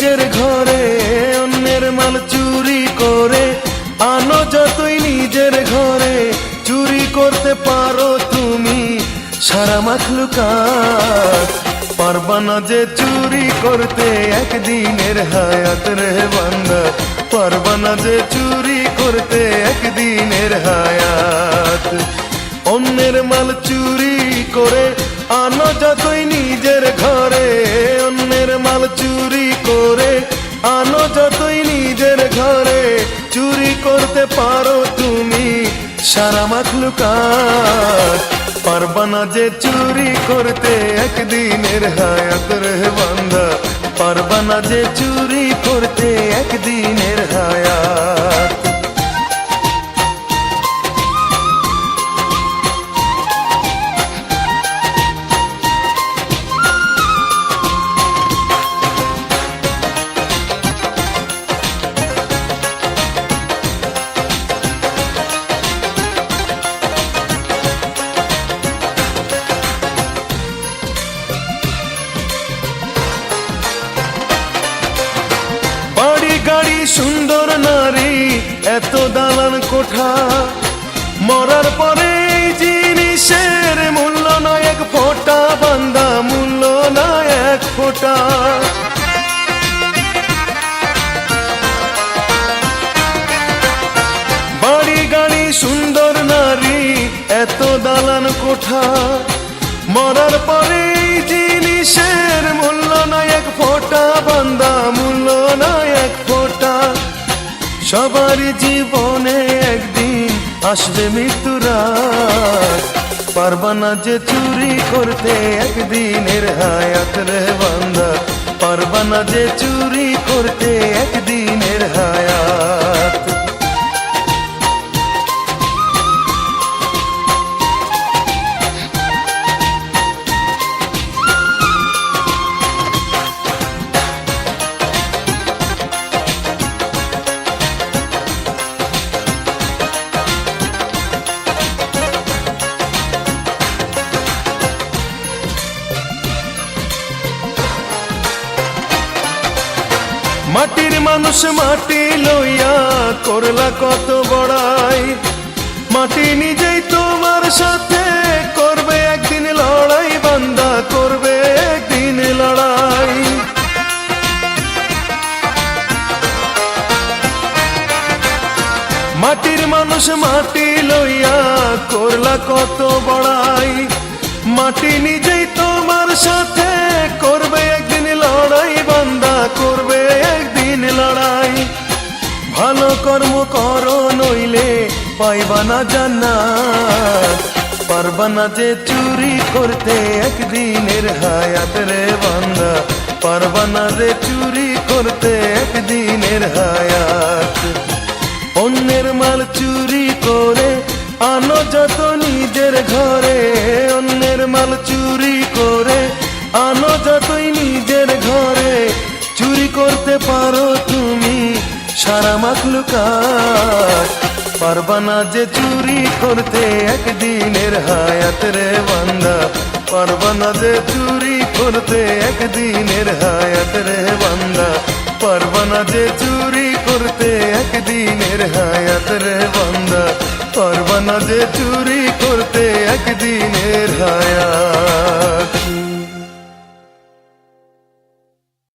নিজের ঘরে অন্যের মাল চুরি করে। আনো যতই নিজের ঘরে চুরি করতে পারো তুমি। সারা মাখলুকাত পারবা না যে চুরি করতে। একদিনের হায়াত রে বান্দা, পারবা না যে চুরি করতে। একদিনের হায়াত, অন্যের মাল চুরি করে আনো যত করতে পারো তুমি। সারা মাখলুকাত পারবানা যে চুরি করতে, একদিনের হায়াত রে বান্দা। পারবানা যে চুরি কোঠা মরার পরে জিনিসের মূল্য নয়, এক ফোঁটা বান্দা, মূল্য নয়, এক ফোঁটা। বাড়ি গাড়ি, সুন্দর নারী, এত দালান কোঠা। মরার পরে জিনিসের মূল্য নয়, এক ফোঁটা বান্দা, মূল্য নয়, এক ফোঁটা। সবার জীবনে আসবে মৃত্যুরাত পারবানা যে চুরি করতে একদিনের হায়াত রে বান্দা। পারবানা যে চুরি করতে একদিনের হায়াত মাটির মানুষ মাটি লইয়া করলা কত বড়াই। মাটি নিজেই তোমার সাথে করবে, একদিন লড়াই, বান্দা করবে, একদিন লড়াই। মাটির মানুষ মাটি লইয়া করলা কত বড়াই। মাটি নিজেই তোমার সাথে করবে পাইবা না জান্নাত। পারবা যে চুরি করতে একদিনের হায়াত রে বান্দা। পারবা না যে চুরি করতে একদিনের হায়াত। অন্যের মাল চুরি করে আনো যত নিজের ঘরে। অন্যের মাল চুরি করে আনো যতই নিজের ঘরে। চুরি করতে পারো তুমি সারা মাখলুকাত। পারবা না যে চুরি করতে একদিনের হায়াত রে বান্দা। পারবা না যে চুরি করতে একদিনের হায়াত রে বান্দা। পারবা না যে চুরি করতে একদিনের হায়াত রে বান্দা। পারবা না যে চুরি করতে একদিনের হায়াত।